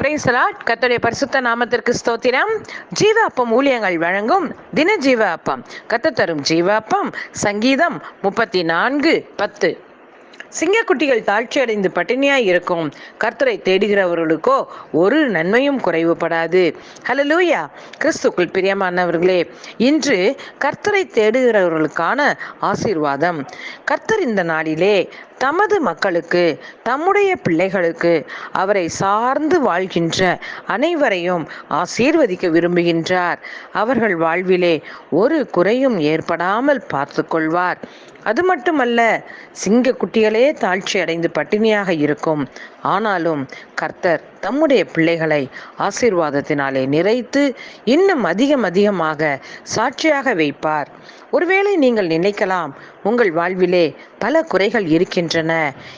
பிரைசலாட் கத்தோடைய பரிசுத்த நாமத்திற்கு ஸ்தோத்திரம். ஜீவ அப்பம் ஊழியங்கள் வழங்கும் தின ஜீவ அப்பம் கத்த தரும் ஜீவ அப்பம் சங்கீதம் முப்பத்தி நான்கு பத்து. சிங்கக்குட்டிகள் தாழ்ச்சி அடைந்து பட்டினியாய் இருக்கும். கர்த்தரை தேடுகிறவர்களுக்கோ ஒரு நன்மையும் குறைவுபடாது. ஹலலூயா கிறிஸ்துக்குள் பிரியமானவர்களே இன்று கர்த்தரை தேடுகிறவர்களுக்கான ஆசீர்வாதம். கர்த்தர் இந்த நாளிலே தமது மக்களுக்கு தம்முடைய பிள்ளைகளுக்கு அவரை சார்ந்து வாழ்கின்ற அனைவரையும் ஆசீர்வதிக்க விரும்புகின்றார். அவர்கள் வாழ்விலே ஒரு குறையும் ஏற்படாமல் பார்த்து கொள்வார். அது மட்டுமல்ல சிங்க குட்டிகளே தாழ்ச்சி அடைந்து பட்டினியாக இருக்கும். ஆனாலும் கர்த்தர் தம்முடைய பிள்ளைகளை ஆசீர்வாதத்தினாலே நிறைத்து இன்னும் அதிகம் அதிகமாக சாட்சியாக வைப்பார். ஒருவேளை நீங்கள் நினைக்கலாம் உங்கள் வாழ்விலே பல குறைகள் இருக்கின்றன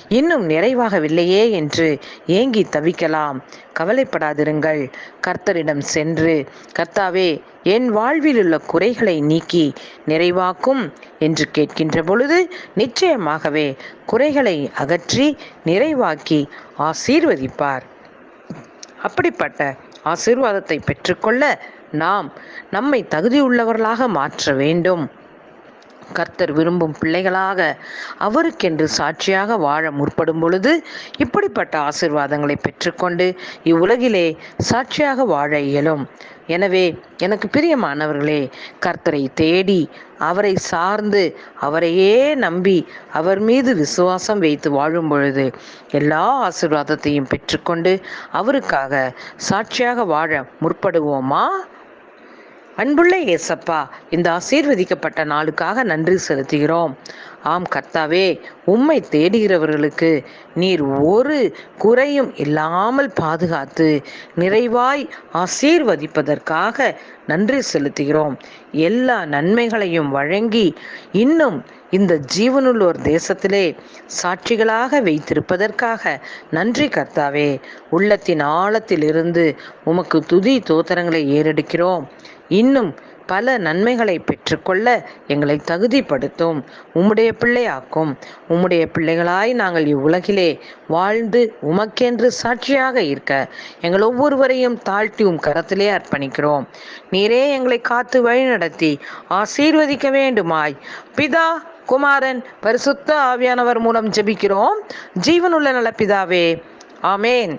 இன்னும் நிறைவாகவில்லையே என்று ஏங்கி தவிக்கலாம். கவலைப்படாதிருங்கள். கர்த்தரிடம் சென்று கர்த்தாவே என் வாழ்வில் உள்ள குறைகளை நீக்கி நிறைவாக்கும் என்று கேட்கின்ற பொழுது நிச்சயமாகவே குறைகளை அகற்றி நிறைவாக்கி ஆசீர்வதிப்பார். அப்படிப்பட்ட ஆசீர்வாதத்தை பெற்றுக்கொள்ள நாம் நம்மை தகுதியுள்ளவர்களாக மாற்ற வேண்டும். கர்த்தர் விரும்பும் பிள்ளைகளாக அவருக்கென்று சாட்சியாக வாழ முற்படும் பொழுது இப்படிப்பட்ட ஆசிர்வாதங்களை பெற்றுக்கொண்டு இவ்வுலகிலே சாட்சியாக வாழ இயலும். எனவே எனக்கு பிரியமானவர்களே கர்த்தரை தேடி அவரை சார்ந்து அவரையே நம்பி அவர் மீது விசுவாசம் வைத்து வாழும் பொழுது எல்லா ஆசிர்வாதத்தையும் பெற்றுக்கொண்டு அவருக்காக சாட்சியாக வாழ முற்படுவோமா? அன்புள்ள ஏசப்பா இந்த ஆசீர்வதிக்கப்பட்ட நாளுக்காக நன்றி செலுத்துகிறோம். ஆம் கர்த்தாவே உம்மை தேடுகிறவர்களுக்கு நீர் ஒரு குறையும் இல்லாமல் பாதுகாத்து நிறைவாய் ஆசீர்வதிப்பதற்காக நன்றி செலுத்துகிறோம். எல்லா நன்மைகளையும் வழங்கி இன்னும் இந்த ஜீவனுள்ளோர் தேசத்திலே சாட்சிகளாக வைத்திருப்பதற்காக நன்றி கர்த்தாவே. உள்ளத்தின் ஆழத்திலிருந்து உமக்கு துதி தோத்திரங்களை ஏறெடுக்கிறோம். இன்னும் பல நன்மைகளை பெற்றுக்கொள்ள எங்களை தகுதிப்படுத்தும். உம்முடைய பிள்ளையாக்கும். உம்முடைய பிள்ளைகளாய் நாங்கள் இவ்வுலகிலே வாழ்ந்து உமக்கென்று சாட்சியாக இருக்க எங்கள் ஒவ்வொருவரையும் தாழ்த்தி உம் கரத்திலே அர்ப்பணிக்கிறோம். நீரே எங்களை காத்து வழிநடத்தி ஆசீர்வதிக்க வேண்டுமாய். பிதா குமாரன் பரிசுத்த ஆவியானவர் மூலம் ஜெபிக்கிறோம். ஜீவனுள்ள நல பிதாவே ஆமேன்.